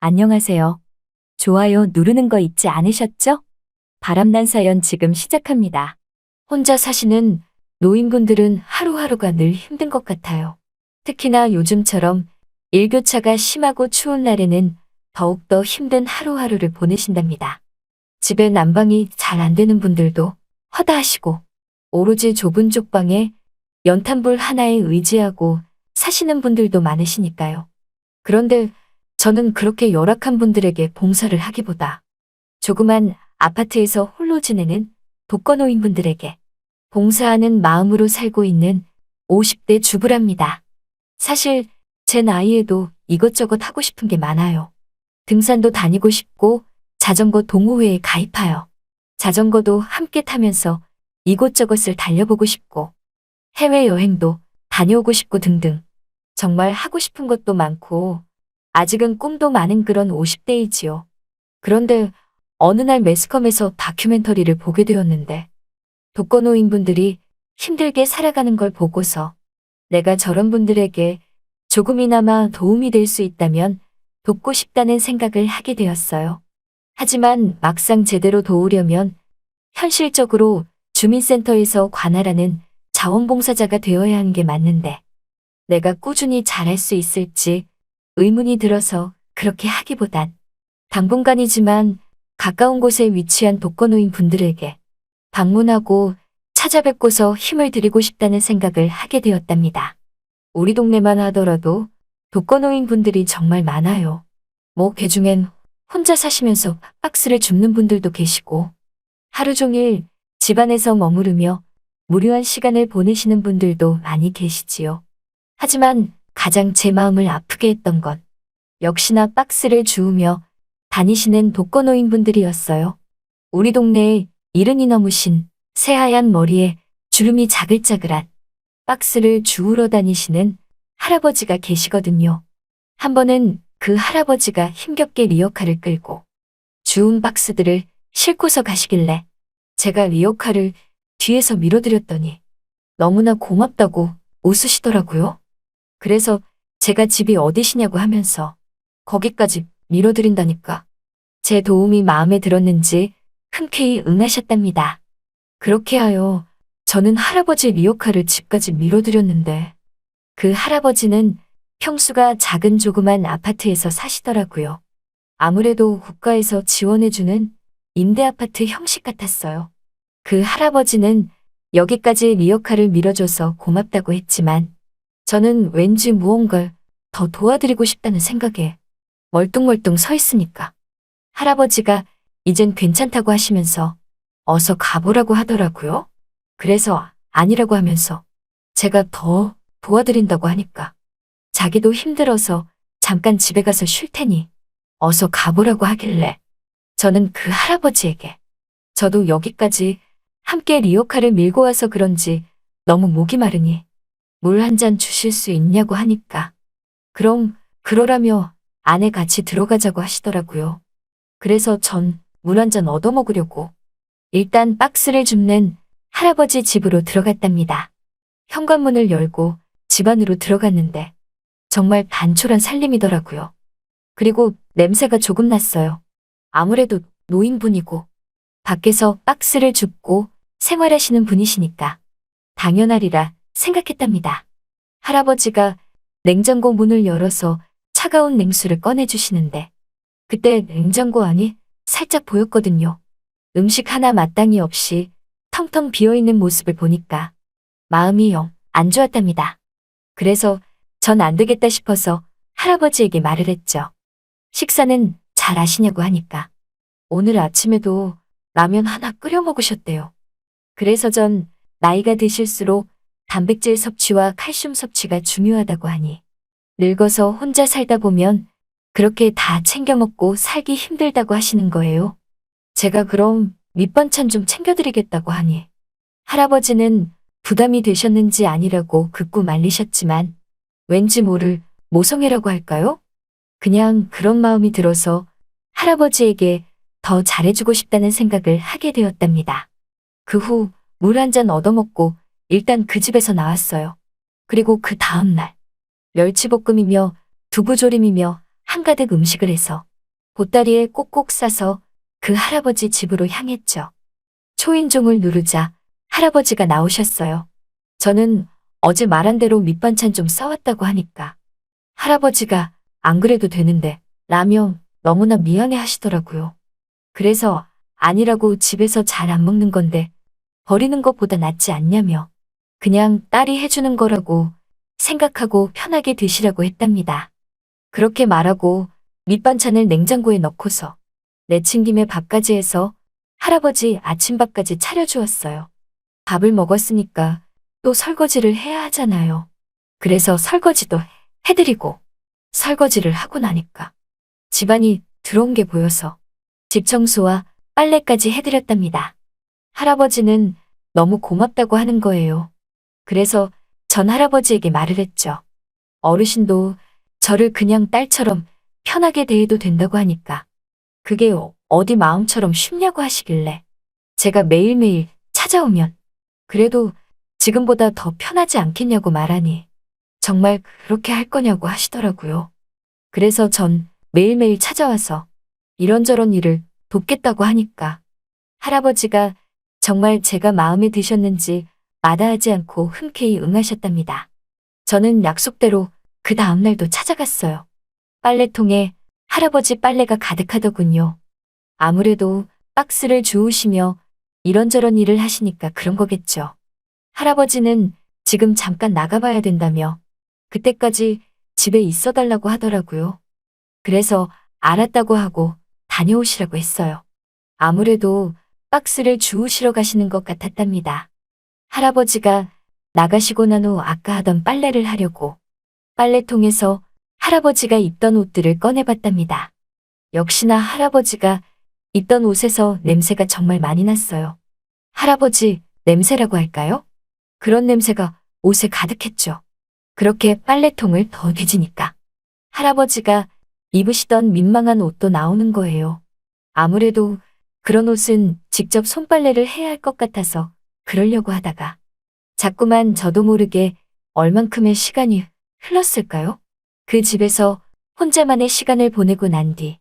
안녕하세요. 좋아요 누르는 거 잊지 않으셨죠? 바람난 사연 지금 시작합니다. 혼자 사시는 노인분들은 하루하루가 늘 힘든 것 같아요. 특히나 요즘처럼 일교차가 심하고 추운 날에는 더욱더 힘든 하루하루를 보내신답니다. 집에 난방이 잘 안 되는 분들도 허다하시고 오로지 좁은 쪽방에 연탄불 하나에 의지하고 사시는 분들도 많으시니까요. 그런데 저는 그렇게 열악한 분들에게 봉사를 하기보다 조그만 아파트에서 홀로 지내는 독거노인분들에게 봉사하는 마음으로 살고 있는 50대 주부랍니다. 사실 제 나이에도 이것저것 하고 싶은 게 많아요. 등산도 다니고 싶고 자전거 동호회에 가입하여 자전거도 함께 타면서 이곳저곳을 달려보고 싶고 해외여행도 다녀오고 싶고 등등 정말 하고 싶은 것도 많고 아직은 꿈도 많은 그런 50대이지요. 그런데 어느 날 매스컴에서 다큐멘터리를 보게 되었는데 독거노인분들이 힘들게 살아가는 걸 보고서 내가 저런 분들에게 조금이나마 도움이 될 수 있다면 돕고 싶다는 생각을 하게 되었어요. 하지만 막상 제대로 도우려면 현실적으로 주민센터에서 관할하는 자원봉사자가 되어야 하는 게 맞는데 내가 꾸준히 잘할 수 있을지 의문이 들어서 그렇게 하기보단 당분간이지만 가까운 곳에 위치한 독거노인 분들에게 방문하고 찾아뵙고서 힘을 드리고 싶다는 생각을 하게 되었답니다. 우리 동네만 하더라도 독거노인 분들이 정말 많아요. 뭐, 그 중엔 혼자 사시면서 박스를 줍는 분들도 계시고, 하루 종일 집안에서 머무르며 무료한 시간을 보내시는 분들도 많이 계시지요. 하지만 가장 제 마음을 아프게 했던 건 역시나 박스를 주우며 다니시는 독거노인 분들이었어요. 우리 동네에 이른이 넘으신 새하얀 머리에 주름이 자글자글한 박스를 주우러 다니시는 할아버지가 계시거든요. 한 번은 그 할아버지가 힘겹게 리어카를 끌고 주운 박스들을 싣고서 가시길래 제가 리어카를 뒤에서 밀어드렸더니 너무나 고맙다고 웃으시더라고요. 그래서 제가 집이 어디시냐고 하면서 거기까지 밀어드린다니까. 제 도움이 마음에 들었는지 흔쾌히 응하셨답니다. 그렇게 하여 저는 할아버지 리어카를 집까지 밀어드렸는데 그 할아버지는 평수가 작은 조그만 아파트에서 사시더라고요. 아무래도 국가에서 지원해주는 임대아파트 형식 같았어요. 그 할아버지는 여기까지 리어카를 밀어줘서 고맙다고 했지만 저는 왠지 무언가를 더 도와드리고 싶다는 생각에 멀뚱멀뚱 서 있으니까 할아버지가 이젠 괜찮다고 하시면서 어서 가보라고 하더라고요. 그래서 아니라고 하면서 제가 더 도와드린다고 하니까 자기도 힘들어서 잠깐 집에 가서 쉴 테니 어서 가보라고 하길래 저는 그 할아버지에게 저도 여기까지 함께 리오카를 밀고 와서 그런지 너무 목이 마르니 물 한 잔 주실 수 있냐고 하니까 그럼 그러라며 안에 같이 들어가자고 하시더라고요. 그래서 전 물 한 잔 얻어먹으려고 일단 박스를 줍는 할아버지 집으로 들어갔답니다. 현관문을 열고 집 안으로 들어갔는데 정말 단촐한 살림이더라고요. 그리고 냄새가 조금 났어요. 아무래도 노인분이고 밖에서 박스를 줍고 생활하시는 분이시니까 당연하리라 생각했답니다. 할아버지가 냉장고 문을 열어서 차가운 냉수를 꺼내주시는데 그때 냉장고 안이 살짝 보였거든요. 음식 하나 마땅히 없이 텅텅 비어있는 모습을 보니까 마음이 영 안 좋았답니다. 그래서 전 안 되겠다 싶어서 할아버지에게 말을 했죠. 식사는 잘 아시냐고 하니까 오늘 아침에도 라면 하나 끓여 먹으셨대요. 그래서 전 나이가 드실수록 단백질 섭취와 칼슘 섭취가 중요하다고 하니 늙어서 혼자 살다 보면 그렇게 다 챙겨 먹고 살기 힘들다고 하시는 거예요. 제가 그럼 밑반찬 좀 챙겨드리겠다고 하니 할아버지는 부담이 되셨는지 아니라고 극구 말리셨지만 왠지 모를 모성애라고 할까요? 그냥 그런 마음이 들어서 할아버지에게 더 잘해주고 싶다는 생각을 하게 되었답니다. 그 후 물 한 잔 얻어먹고 일단 그 집에서 나왔어요. 그리고 그 다음날 멸치볶음이며 두부조림이며 한가득 음식을 해서 보따리에 꼭꼭 싸서 그 할아버지 집으로 향했죠. 초인종을 누르자 할아버지가 나오셨어요. 저는 어제 말한 대로 밑반찬 좀 싸왔다고 하니까 할아버지가 안 그래도 되는데 라면 너무나 미안해 하시더라고요. 그래서 아니라고 집에서 잘 안 먹는 건데 버리는 것보다 낫지 않냐며 그냥 딸이 해주는 거라고 생각하고 편하게 드시라고 했답니다. 그렇게 말하고 밑반찬을 냉장고에 넣고서 내친 김에 밥까지 해서 할아버지 아침밥까지 차려주었어요. 밥을 먹었으니까 또 설거지를 해야 하잖아요. 그래서 설거지도 해드리고 설거지를 하고 나니까 집안이 들어온 게 보여서 집 청소와 빨래까지 해드렸답니다. 할아버지는 너무 고맙다고 하는 거예요. 그래서 전 할아버지에게 말을 했죠. 어르신도 저를 그냥 딸처럼 편하게 대해도 된다고 하니까 그게 어디 마음처럼 쉽냐고 하시길래 제가 매일매일 찾아오면 그래도 지금보다 더 편하지 않겠냐고 말하니 정말 그렇게 할 거냐고 하시더라고요. 그래서 전 매일매일 찾아와서 이런저런 일을 돕겠다고 하니까 할아버지가 정말 제가 마음에 드셨는지 마다하지 않고 흔쾌히 응하셨답니다. 저는 약속대로 그 다음날도 찾아갔어요. 빨래통에 할아버지 빨래가 가득하더군요. 아무래도 박스를 주우시며 이런저런 일을 하시니까 그런 거겠죠. 할아버지는 지금 잠깐 나가봐야 된다며 그때까지 집에 있어 달라고 하더라고요. 그래서 알았다고 하고 다녀오시라고 했어요. 아무래도 박스를 주우시러 가시는 것 같았답니다. 할아버지가 나가시고 난 후 아까 하던 빨래를 하려고 빨래통에서 할아버지가 입던 옷들을 꺼내봤답니다. 역시나 할아버지가 입던 옷에서 냄새가 정말 많이 났어요. 할아버지 냄새라고 할까요? 그런 냄새가 옷에 가득했죠. 그렇게 빨래통을 더 뒤지니까 할아버지가 입으시던 민망한 옷도 나오는 거예요. 아무래도 그런 옷은 직접 손빨래를 해야 할 것 같아서 그러려고 하다가 자꾸만 저도 모르게 얼만큼의 시간이 흘렀을까요? 그 집에서 혼자만의 시간을 보내고 난 뒤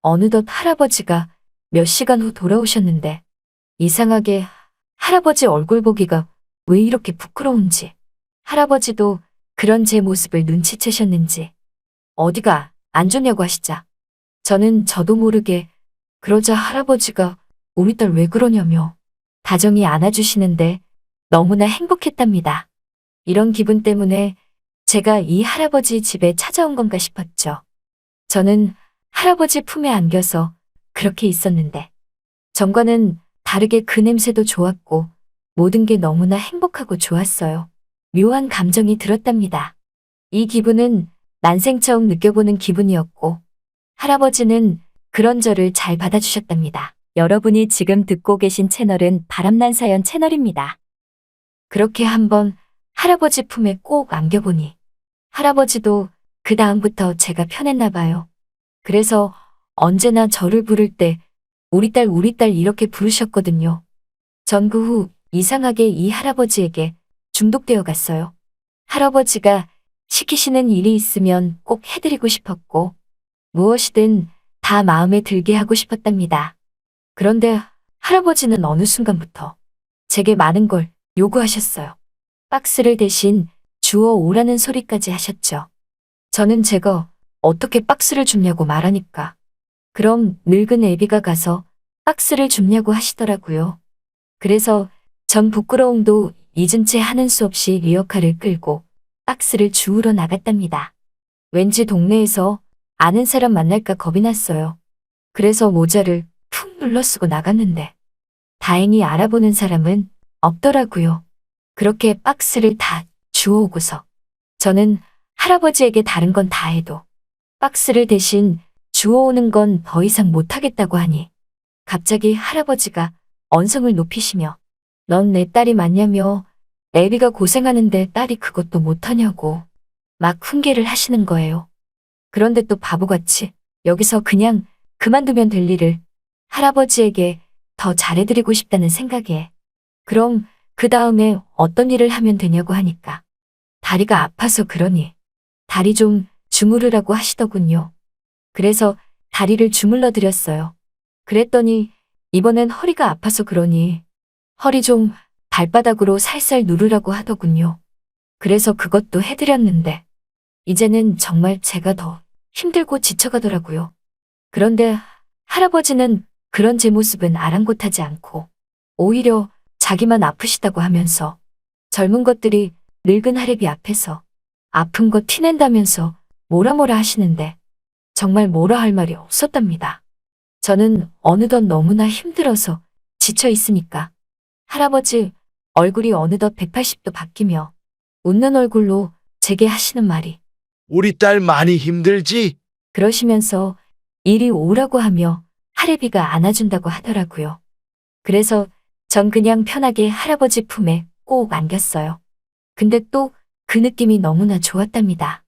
어느덧 할아버지가 몇 시간 후 돌아오셨는데 이상하게 할아버지 얼굴 보기가 왜 이렇게 부끄러운지 할아버지도 그런 제 모습을 눈치채셨는지 어디가 안 좋냐고 하시자 저는 저도 모르게 그러자 할아버지가 우리 딸 왜 그러냐며 다정히 안아주시는데 너무나 행복했답니다. 이런 기분 때문에 제가 이 할아버지 집에 찾아온 건가 싶었죠. 저는 할아버지 품에 안겨서 그렇게 있었는데 전과는 다르게 그 냄새도 좋았고 모든 게 너무나 행복하고 좋았어요. 묘한 감정이 들었답니다. 이 기분은 난생 처음 느껴보는 기분이었고 할아버지는 그런 저를 잘 받아주셨답니다. 여러분이 지금 듣고 계신 채널은 바람난 사연 채널입니다. 그렇게 한번 할아버지 품에 꼭 안겨보니 할아버지도 그 다음부터 제가 편했나 봐요. 그래서 언제나 저를 부를 때 우리 딸 우리 딸 이렇게 부르셨거든요. 전그후 이상하게 이 할아버지에게 중독되어 갔어요. 할아버지가 시키시는 일이 있으면 꼭 해드리고 싶었고 무엇이든 다 마음에 들게 하고 싶었답니다. 그런데 할아버지는 어느 순간부터 제게 많은 걸 요구하셨어요. 박스를 대신 주워 오라는 소리까지 하셨죠. 저는 제가 어떻게 박스를 줍냐고 말하니까 그럼 늙은 애비가 가서 박스를 줍냐고 하시더라고요. 그래서 전 부끄러움도 잊은 채 하는 수 없이 리어카를 끌고 박스를 주우러 나갔답니다. 왠지 동네에서 아는 사람 만날까 겁이 났어요. 그래서 모자를 푹 눌러 쓰고 나갔는데 다행히 알아보는 사람은 없더라고요. 그렇게 박스를 다 주워오고서 저는 할아버지에게 다른 건 다 해도 박스를 대신 주워오는 건 더 이상 못하겠다고 하니 갑자기 할아버지가 언성을 높이시며 넌 내 딸이 맞냐며 애비가 고생하는데 딸이 그것도 못하냐고 막 훈계를 하시는 거예요. 그런데 또 바보같이 여기서 그냥 그만두면 될 일을 할아버지에게 더 잘해드리고 싶다는 생각에 그럼 그 다음에 어떤 일을 하면 되냐고 하니까 다리가 아파서 그러니 다리 좀 주무르라고 하시더군요. 그래서 다리를 주물러 드렸어요. 그랬더니 이번엔 허리가 아파서 그러니 허리 좀 발바닥으로 살살 누르라고 하더군요. 그래서 그것도 해드렸는데 이제는 정말 제가 더 힘들고 지쳐가더라고요. 그런데 할아버지는 그런 제 모습은 아랑곳하지 않고 오히려 자기만 아프시다고 하면서 젊은 것들이 늙은 할애비 앞에서 아픈 거 티낸다면서 뭐라 뭐라 하시는데 정말 뭐라 할 말이 없었답니다. 저는 어느덧 너무나 힘들어서 지쳐 있으니까 할아버지 얼굴이 어느덧 180도 바뀌며 웃는 얼굴로 제게 하시는 말이 우리 딸 많이 힘들지? 그러시면서 이리 오라고 하며 할애비가 안아준다고 하더라고요. 그래서 전 그냥 편하게 할아버지 품에 꼭 안겼어요. 근데 또 그 느낌이 너무나 좋았답니다.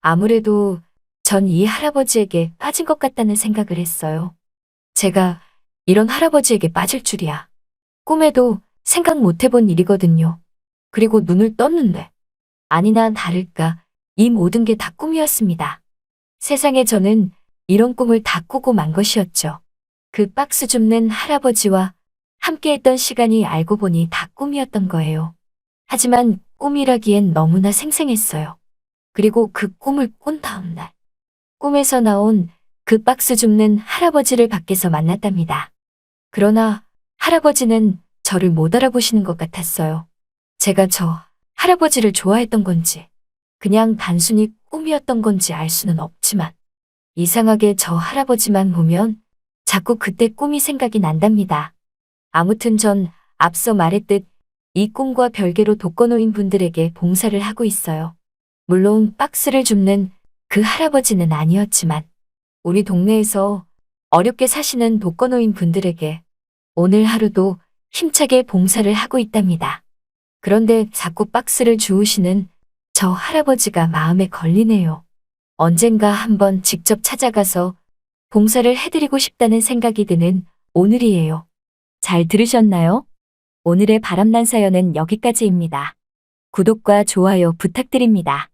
아무래도 전 이 할아버지에게 빠진 것 같다는 생각을 했어요. 제가 이런 할아버지에게 빠질 줄이야. 꿈에도 생각 못 해본 일이거든요. 그리고 눈을 떴는데 아니나 다를까 이 모든 게 다 꿈이었습니다. 세상에 저는 이런 꿈을 다 꾸고 만 것이었죠. 그 박스 줍는 할아버지와 함께했던 시간이 알고 보니 다 꿈이었던 거예요. 하지만 꿈이라기엔 너무나 생생했어요. 그리고 그 꿈을 꾼 다음날, 꿈에서 나온 그 박스 줍는 할아버지를 밖에서 만났답니다. 그러나 할아버지는 저를 못 알아보시는 것 같았어요. 제가 저 할아버지를 좋아했던 건지, 그냥 단순히 꿈이었던 건지 알 수는 없지만, 이상하게 저 할아버지만 보면 자꾸 그때 꿈이 생각이 난답니다. 아무튼 전 앞서 말했듯 이 꿈과 별개로 독거노인 분들에게 봉사를 하고 있어요. 물론 박스를 줍는 그 할아버지는 아니었지만 우리 동네에서 어렵게 사시는 독거노인 분들에게 오늘 하루도 힘차게 봉사를 하고 있답니다. 그런데 자꾸 박스를 주우시는 저 할아버지가 마음에 걸리네요. 언젠가 한번 직접 찾아가서 봉사를 해드리고 싶다는 생각이 드는 오늘이에요. 잘 들으셨나요? 오늘의 바람난 사연은 여기까지입니다. 구독과 좋아요 부탁드립니다.